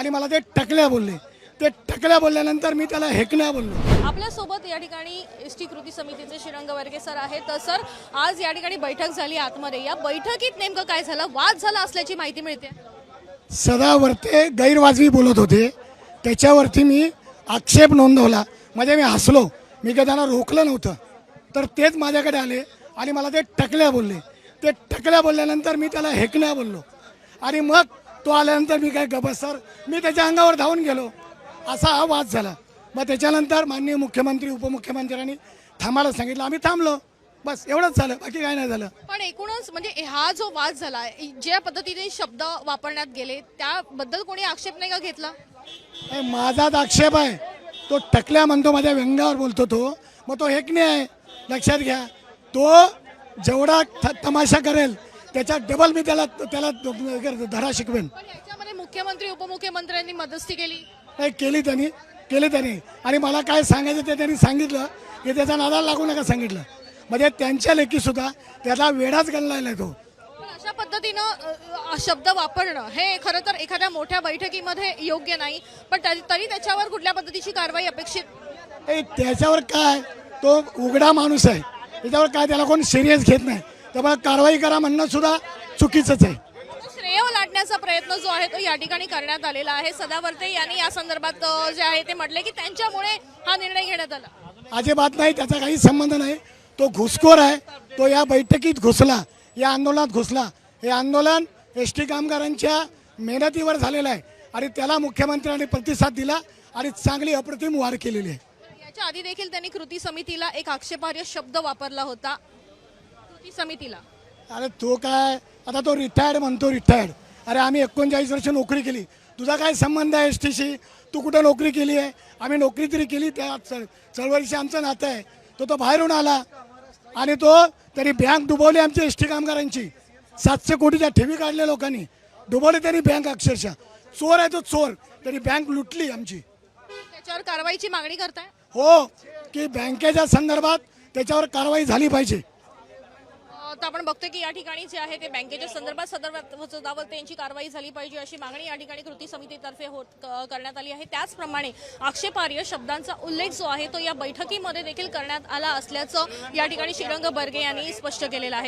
आणि मला ते टकल्या बोलले. ते टकल्या बोलल्यानंतर मी त्याला हेकण्या बोललो. आपल्यासोबत या ठिकाणी एस टी कृती समितीचे श्रीरंग वर्गे सर आहेत. तर सर आज या ठिकाणी बैठक झाली आतमध्ये. या बैठकीत नेमकं काय झालं? वाद झाला असल्याची माहिती मिळते. सदा वरते गैरवाजवी बोलत होते. त्याच्यावरती मी आक्षेप नोंदवला. म्हणजे मी हसलो. मी काही त्यांना रोखलं नव्हतं. तर तेच माझ्याकडे आले आणि मला ते टकल्या बोलले. ते टकल्या बोलल्यानंतर मी त्याला हेकण्या बोललो. आणि मग तो आल्यानंतर मी काय गबसर मी त्याच्या अंगावर धावून गेलो. असा हा वाद झाला. मग त्याच्यानंतर माननीय मुख्यमंत्री उपमुख्यमंत्र्यांनी थांबायला सांगितलं. आम्ही थांबलो. बस एवढंच झालं. बाकी काय नाही झालं. पण एकूणच म्हणजे हा जो वाद झाला ज्या पद्धतीने शब्द वापरण्यात गेले त्याबद्दल कोणी आक्षेप नाही का घेतला? नाही, माझाच आक्षेप आहे. तो टकल्या म्हणतो माझ्या व्यंगावर बोलतो तो. मग तो हेकणे आहे. लक्षात घ्या. तो जेवढा तमाशा करेल त्याच्या डबल मी त्याला त्याला धडा शिकवेन. याच्यामध्ये मुख्यमंत्री उपमुख्यमंत्र्यांनी मदस्ती केली. नाही केली त्यांनी केली त्यांनी. आणि मला काय सांगायचं ते त्यांनी सांगितलं की त्याचा नादाला लागू नका सांगितलं. म्हणजे त्यांच्या लेखी सुद्धा त्याला वेडाच गणलाय तो अशा पद्धतीनं शब्द वापरणं हे खरं तर एखाद्या मोठ्या बैठकीमध्ये योग्य नाही. पण तरी त्याच्यावर कुठल्या पद्धतीची कारवाई अपेक्षित? त्याच्यावर काय? तो उघडा माणूस आहे. त्याच्यावर काय? त्याला कोण सिरियस घेत नाही. त्यामुळे कारवाई करा म्हणणं सुद्धा चुकीचंच आहे. श्रेय लाटण्याचा प्रयत्न जो आहे तो या ठिकाणी करण्यात आलेला आहे. सदावर्ते यांनी या संदर्भात जे आहे ते म्हटले की त्यांच्यामुळे हा निर्णय घेण्यात आला. अजिबात नाही त्याचा काही संबंध नाही. तो घुसखोर आहे. तो या बैठकीत घुसला या आंदोलनात घुसला. हे आंदोलन एस टी कामगारांच्या मेहनतीवर झालेलं आहे आणि त्याला मुख्यमंत्र्यांनी प्रतिसाद दिला आणि चांगली अप्रतिम वाढ केलेली आहे. याच्या आधी देखील त्यांनी कृती समितीला एक आक्षेपार्ह शब्द वापरला होता. कृती समितीला. अरे तो काय आता तो रिटायर्ड म्हणतो रिटायर्ड अरे आम्ही एकोणचाळीस वर्ष नोकरी केली. तुझा काय संबंध आहे एस टीशी तू कुठं नोकरी केली आहे? आम्ही नोकरी तरी केली त्या चळ चळवळीशी आमचं नातं आहे. तो तो बाहेरून आला. आणि तो त्यांनी बँक डुबवली आमची एस टी कामगारांची. सातशे कोटीच्या ठेवी काढल्या लोकांनी. डुबवली त्यांनी बँक अक्षरशः. चोर आहे तो चोर. त्यांनी बँक लुटली आमची. त्याच्यावर कारवाईची मागणी करताय? हो. की बँकेच्या संदर्भात त्याच्यावर कारवाई झाली पाहिजे. आता तर आपण बघतोय की या ठिकाणी जे आहे ते बँकेच्या संदर्भात सदर सदावर्ते यांची कारवाई झाली पाहिजे अशी मागणी या ठिकाणी कृती समितीतर्फे होत करण्यात आली आहे. त्याचप्रमाणे आक्षेपार्ह शब्दांचा उल्लेख जो आहे तो या बैठकीमध्ये देखील करण्यात आला असल्याचं या ठिकाणी श्रीरंग बर्गे यांनी स्पष्ट केलेलं आहे.